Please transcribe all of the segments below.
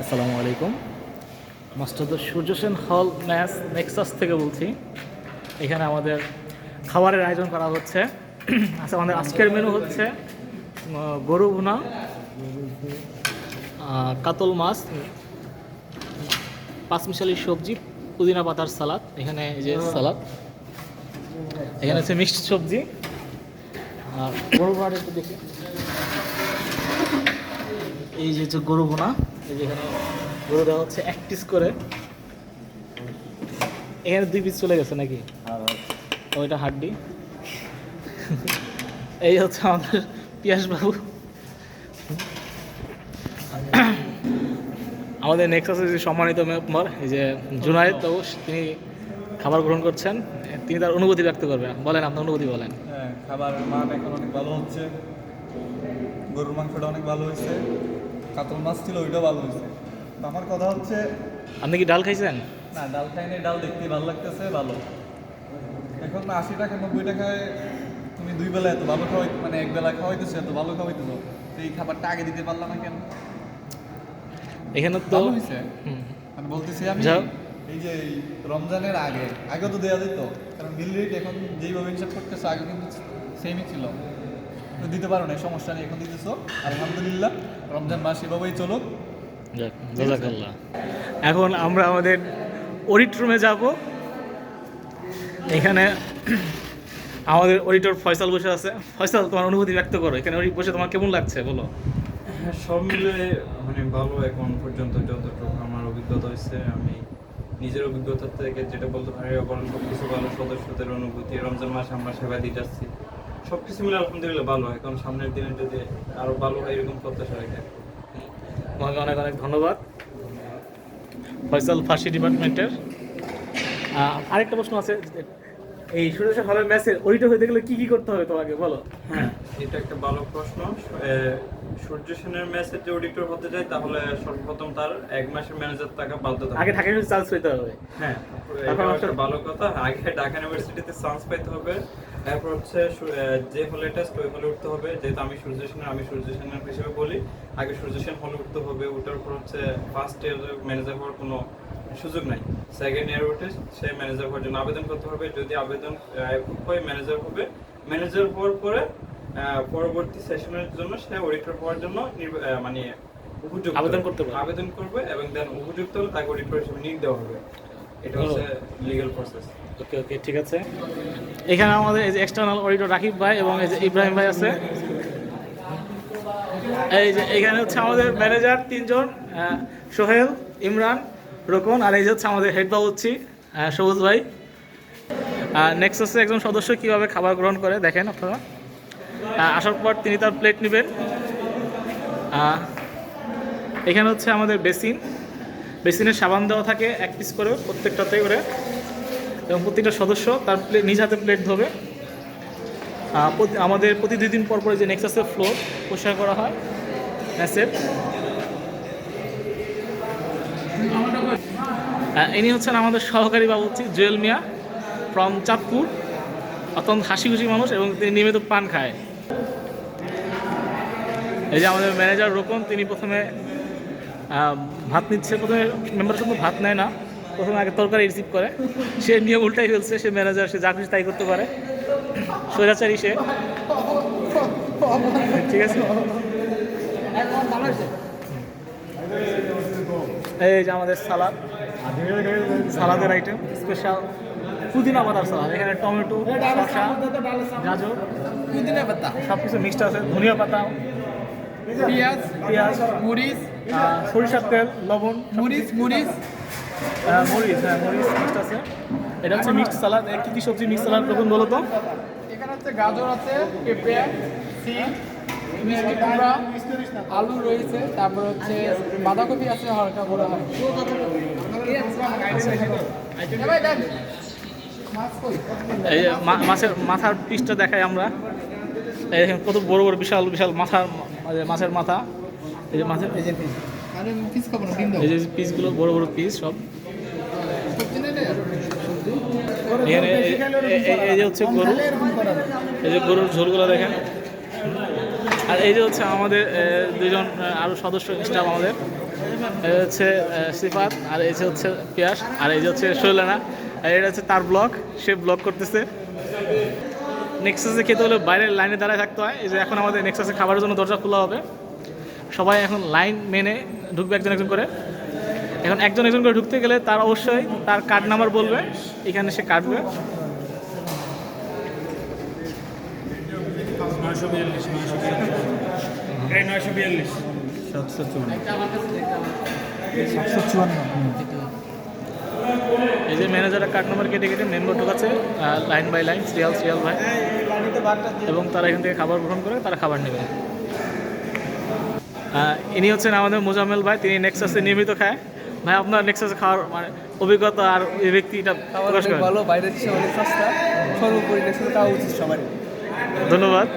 আসসালামু আলাইকুম। মাস্টারদ সূর্য সেন হল ম্যাচ নেক্সাস থেকে বলছি। এখানে আমাদের খাবারের আয়োজন করা হচ্ছে। আচ্ছা আমাদের আজকের মেনু হচ্ছে গরু ভুনা কাতল মাছ, পাঁচমিশালি সবজি, পুদিনা পাতার সালাদ। এখানে যে সালাদ। এখানে হচ্ছে মিক্সড সবজি। আর গরু ভুনাটা একটু দেখি। এই যে হচ্ছে গরু ভুনা। এই যে এখানে গরু দেওয়া হচ্ছে, এক পিস করে। এখানে দুই পিস চলে গেছে নাকি? ওইটা হাড্ডি। এই হচ্ছে আমাদের পিয়াস বাবু। আমাদের নেক্সট আছে যে সম্মানিত মেম্বার, এই যে জুনায়েদ বাবু, তিনি খাবার গ্রহণ করছেন। তিনি তার অনুভূতি ব্যক্ত করবেন বলেন, আপনার অনুভূতি বলেন। হ্যাঁ খাবারের মান এখন অনেক ভালো হচ্ছে। গরুর মাংসটা অনেক ভালো হয়েছে। কাতল মাছ ছিল ওইটাও ভালো হয়েছে। আমার কথা হচ্ছে আপনি কি ডাল খাইছেন? না ডাল খাইনি ডাল দেখতে ভালো লাগতেছে ভালো। এখন আশি টাকা নব্বই টাকায় তুমি দুই বেলা এত ভালো খাওয়াই মানে এক বেলা খাওয়াইতেছো এত ভালো খাওয়াইতেছো। তো এই খাবারটা আগে দিতে পারলাম না কেন? এখানে তো ভালো হয়েছে? আমি বলতেছি আমি এই যে রমজানের আগে আগে তো দেওয়া যেত কারণ বিল রেট এখন যেইভাবে হিসাব করতেছো আগে কিন্তু সেমই ছিল। দিতে পারো না সমস্যা নেই এখন দিতেছো। আলহামদুলিল্লাহ রমজান মাস এভাবেই চলুক। এখন আমরা আমাদের অডিট রুমে যাব। এখানে আমাদের অডিটর ফয়সাল বসে আছে। ফয়সাল তোমার অনুভূতি ব্যক্ত করো। এখানে অডিট বসে তোমার কেমন লাগছে বলো? হ্যাঁ সব মিলে মানে ভালো। এখন পর্যন্ত যতটুকু আমার অভিজ্ঞতা হয়েছে আমি নিজের অভিজ্ঞতা থেকে যেটা বলতে পারি বলেন সব কিছু ভালো। সদস্যদের অনুভূতি রমজান মাসে আমরা সেবা দিয়ে যাচ্ছি সব কিছু মিলে আলহামদুলিল্লাহ ভালো এখন সামনের দিনে যদি আরও ভালো হয় এরকম প্রত্যাশা রেখে তোমাকে অনেক অনেক ধন্যবাদ। ফয়সাল ফার্সি ডিপার্টমেন্টের। আরেকটা প্রশ্ন আছে এই সুরেশ হলের ম্যাচের অডিটর হইতে গেলে কি কি করতে হবে তোমাকে বলো। হ্যাঁ এটা একটা ভালো প্রশ্ন। সূর্য সেনের ম্যাচের যে অডিটর হতে যায় তাহলে সর্বপ্রথম তার এক মাসের ম্যানেজার টাকা বাধ্যতা আগে ঢাকা চান্স পেতে হবে। হ্যাঁ তারপর এটা একটা ভালো কথা। আগে ঢাকা ইউনিভার্সিটিতে চান্স পাইতে হবে। তারপর হচ্ছে যে হলে টেস্ট ওই হলে উঠতে হবে। যেহেতু আমি সূর্য সেনের আমি সূর্য সেনের হিসেবে বলি আগে সূর্য সেন হলে উঠতে হবে। ওটার পর হচ্ছে ফার্স্ট ইয়ার ম্যানেজার হওয়ার কোনো সুযোগ নাই। সেকেন্ড ইয়ার উঠে সে ম্যানেজার হওয়ার জন্য আবেদন করতে হবে। যদি আবেদন হয় ম্যানেজার হবে ম্যানেজার হওয়ার পরে পরবর্তী সেশনের জন্য সে অডিটর হওয়ার জন্য মানে উপযুক্ত। আবেদন করতে। আবেদন করবে এবং দেন উপযুক্ত হলে তাকে অডিটর হিসেবে নিয়োগ দেওয়া হবে। এটা হচ্ছে লিগ্যাল প্রসেস ওকে ওকে ঠিক আছে। এখানে আমাদের এই যে এক্সটার্নাল অডিটর রাকিব ভাই এবং এই যে ইব্রাহিম ভাই আছে। এই যে এখানে হচ্ছে আমাদের ম্যানেজার তিনজন সোহেল, ইমরান, রোকন আর এই যে হচ্ছে আমাদের হেড বাবুচ্ছি সবুজ ভাই। নেক্সট হচ্ছে একজন সদস্য কীভাবে খাবার গ্রহণ করে, দেখেন আপনারা। আসার পর তিনি তার প্লেট নেবেন। এখানে হচ্ছে আমাদের বেসিন। বেসিনের সাবান দেওয়া থাকে, এক পিস করে প্রত্যেকটাতে করে। এবং প্রতিটা সদস্য তার প্লেট নিজ হাতে প্লেট ধোবে। আমাদের প্রতি দুই দিন পর পর যে নেক্সাসের ফ্লোর পরিষ্কার করা হয় ম্যাসের ইনি হচ্ছেন আমাদের সহকারী বাবুর্চি, জুয়েল মিয়া ফ্রম চাঁদপুর। অত্যন্ত হাসি খুশি মানুষ এবং তিনি নিয়মিত পান খায়। এই যে আমাদের ম্যানেজার রোকন তিনি প্রথমে ভাত নিচ্ছে। প্রথমে মেম্বার শুধু ভাত নেয় না। প্রথমে আগে তরকারি রিসিভ করে। সে নিয়ম উল্টাই ফেলছে সে ম্যানেজার সে যা খুশি তাই করতে পারে। স্বৈরাচারী সে। ঠিক আছে? এই যে আমাদের সালাদ। সালাদের আইটেম স্পেশাল পুদিনা পাতার সালাদ। এখানে টমেটো শসা গাজর পুদিনা পাতা সব কিছু মিক্সড আছে। ধনিয়া পাতা পেঁয়াজ পেঁয়াজ মরিচ সরিষার তেল লবণ মরিচ মরিচ। মরিচ হ্যাঁ মরিচ মিক্সড আছে। এটা হচ্ছে মিক্সড সালাদ কী কী সবজি মিক্সড সালাদ দেখুন বলো তো? এখানে হচ্ছে গাজর আছে পেঁপে সিম মিষ্টি কুমড়া আলু রয়েছে তারপর হচ্ছে বাঁধাকপি আছে হালকা হয়। দেন। মাছ কই? এই মাছের মাথার পিসটা দেখাই আমরা। এই কত বড় বড় বিশাল বিশাল মাথার মাছের মাথা। এই যে মাছের এই যে পিস। আরে পিস খাব না ডিম দাও। এই যে পিসগুলো বড় বড় পিস সব? এখানে এই- যে হচ্ছে গরু। এই যে গরুর ঝোলগুলো দেখেন। আর এই যে হচ্ছে আমাদের দুজন আহ, আরও সদস্য স্টাফ আমাদের। এই হচ্ছে সিফাত আর এই যে হচ্ছে পিয়াস আর এই যে হচ্ছে শৈলানা। আর এটা হচ্ছে তার ব্লগ সে ব্লগ করতেছে। নেক্সাসে খেতে হলে বাইরের লাইনে দাঁড়ায় থাকতে হয়। এই যে এখন আমাদের নেক্সাসে খাবারের জন্য দরজা খোলা হবে। সবাই এখন লাইন মেনে ঢুকবে একজন একজন করে। এখন একজন একজন করে ঢুকতে গেলে তার অবশ্যই তার কার্ড নাম্বার বলবে, এখানে সে কাটবে। এই যে ম্যানেজারের কার্ড নাম্বার কেটে কেটে member ঢোকাচ্ছে line by line serial serial ভাই। এবং তারা এখান থেকে খাবার গ্রহণ করে, তারা খাবার নেবে। ইনি হচ্ছেন আমাদের মোজাম্মেল ভাই তিনি নেক্সাসে নিয়মিত খায়। ভাই আপনার নেক্সাসে খাওয়ার মানে অভিজ্ঞতা আর এই ব্যক্তিটা প্রকাশ করেন। ভালো বাইরের চেয়ে অনেক সস্তা সর্বোপরি নেক্সট খাওয়া উচিত সবারই ধন্যবাদ।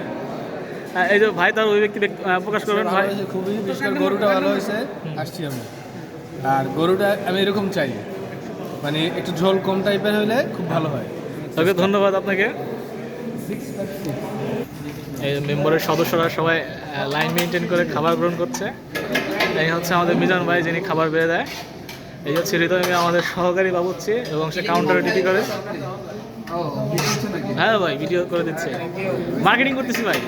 এই যে ভাই তার ওই ব্যক্তি ব্যক্তি- প্রকাশ করবেন ভাই। খুবই বিশেষ করে গরুটা ভালো হয়েছে আসছি আমি। আর গরুটা আমি এরকম চাই মানে একটু ঝোল কম টাইপের হলে খুব ভালো হয়। ওকে ধন্যবাদ আপনাকে। মেম্বারের সদস্যরা সবাই লাইন মেনটেন করে খাবার গ্রহণ করছে। এই হচ্ছে আমাদের মিজান ভাই, যিনি খাবার বেড়ে দেয়। এই হচ্ছে হৃদয় আমাদের সহকারী বাবুচ্ছি এবং সে কাউন্টারে ডিউটি করে। হ্যাঁ ভাই ভিডিও করে দিচ্ছে। মার্কেটিং করতেছি ভাই।